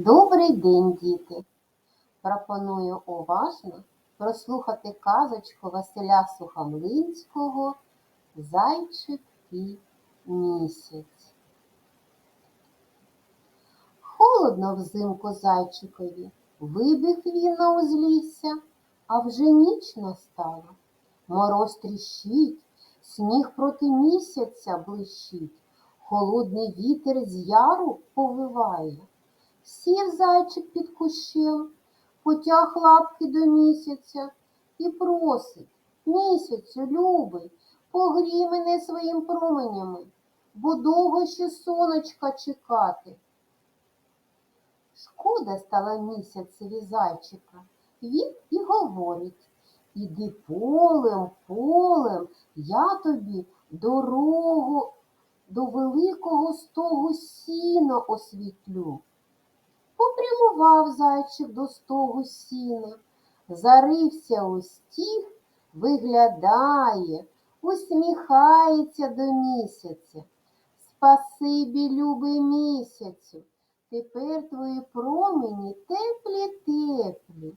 Добрий день, діти! Пропоную уважно прослухати казочку Василя Сухомлинського Зайчик і місяць. Холодно взимку зайчикові, вибіг він на узлісся, а вже ніч настала. Мороз тріщить, сніг проти місяця блищить, холодний вітер з яру повиває. Сів зайчик під кущем, потяг лапки до місяця і просить, місяцю, любий, погрій мене своїм променями, бо довго ще сонечка чекати. Шкода стала місяцеві зайчика. Він і говорить, іди полем, полем, я тобі дорогу до великого стогу сіна освітлю. Попрямував зайчик до стогу сіна, зарився у стіг, виглядає, усміхається до місяця. Спасибі, любий місяцю, тепер твої промені теплі теплі.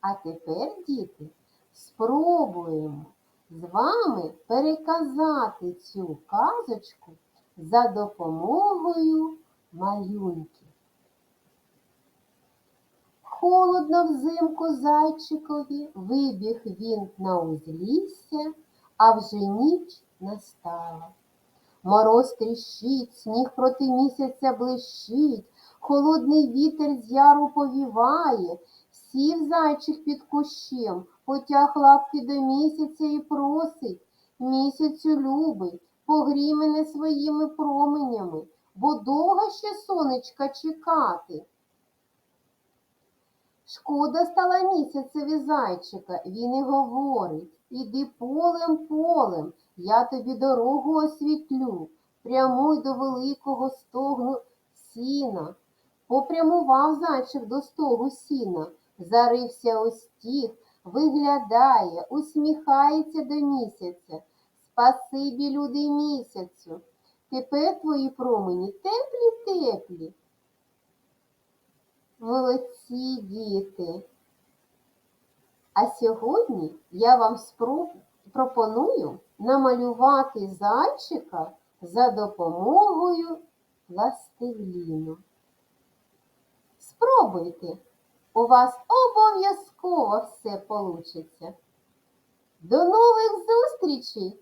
А тепер, діти, спробуємо з вами переказати цю казочку за допомогою малюнків. Холодно взимку зайчикові, вибіг він на узлісся, а вже ніч настала. Мороз тріщить, сніг проти місяця блищить, холодний вітер з яру повіває, сів зайчик під кущем, потяг лапки до місяця і просить, місяцю любий, погрій мене своїми променями, бо довго ще сонечка чекати. Шкода стала місяцеві зайчика, він і говорить, іди полем полем, я тобі дорогу освітлю, прямуй до великого стогну сіна. Попрямував зайчик до стогу сіна, зарився у стіг, виглядає, усміхається до місяця. Спасибі, люди місяцю, тепер твої промені теплі-теплі. Молодці діти. А сьогодні я вам пропоную намалювати зайчика за допомогою пластиліну. Спробуйте, у вас обов'язково все получиться. До нових зустрічей,